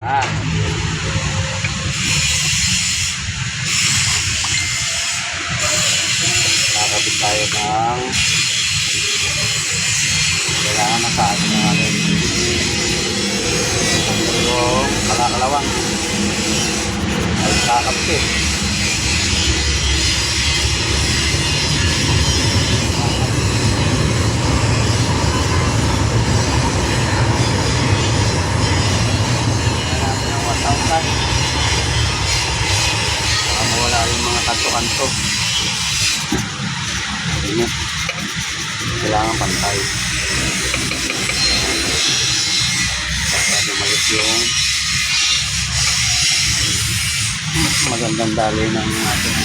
Ah. Kakabit tayo ng kailangan na sa atin ng ating yung kalakalawang ay kakabit eh. natin ng 1,000 baka mawala yung kanto-kanto Ayan. kailangan pantay. Para lumalit yung magandang dali ng ating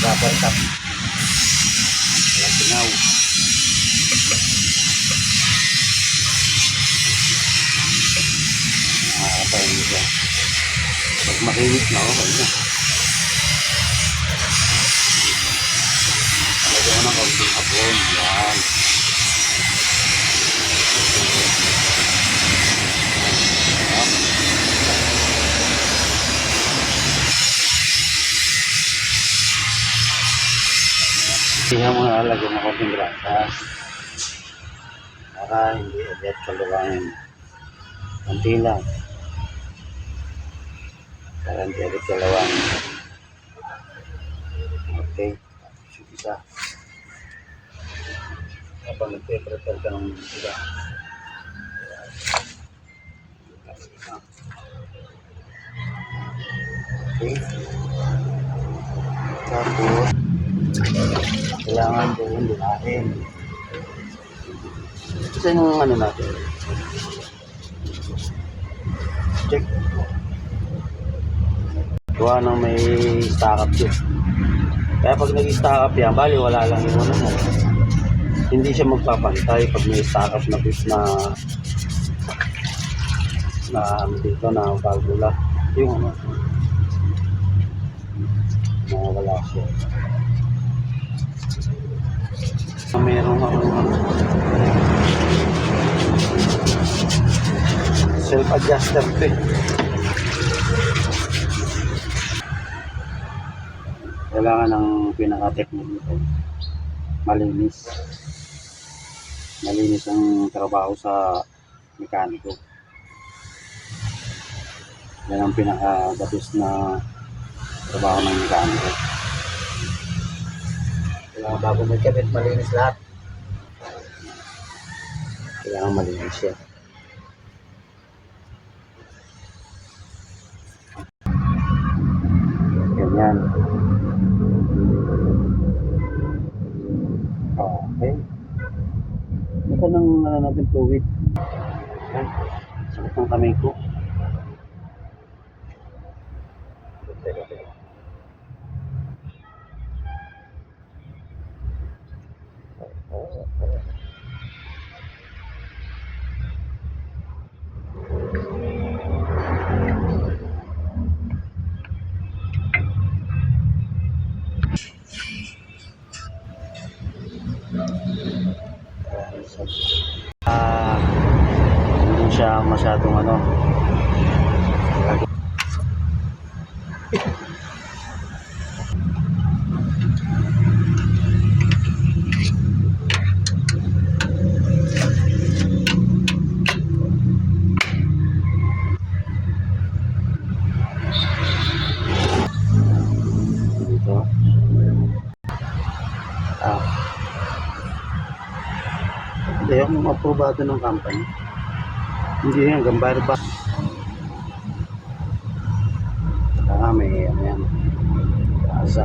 rubber tap kaya tinaw. Nakakatayin siya. Pag makinis na okay na hapon yan Tingnan mo na lagyan ng grasa para hindi agad kalawangin konti lang. Para hindi agad kalawangin okay. Tapos yung habang nagpe-prepare ka ng iba. Okay. Tapos kailangan doon lumahin kasi yung ano natin check. Gawa ng may stock up yun. Kaya pag nag-stock up yan bali wala lang yung ano mo hindi siya magpapantay pag may stock up na fish na na ano dito na valvula yung ano nawawala siya meron ako self-adjuster to eh. Kailangan ng pinaka-technique nito. Malinis. Malinis ang trabaho sa mekaniko. Yan ang pinaka-the best na trabaho ng mekaniko. Kailangan bago magkabit, malinis lahat. Kailangan malinis siya. Ito nang ano natin fluid. Ay, sakit ng kamay ko. Ah, hindi siya masyadong ano. Hindi ako aprobado ng company. Hindi yan, gambar ba? Saka may ano yan. Asa.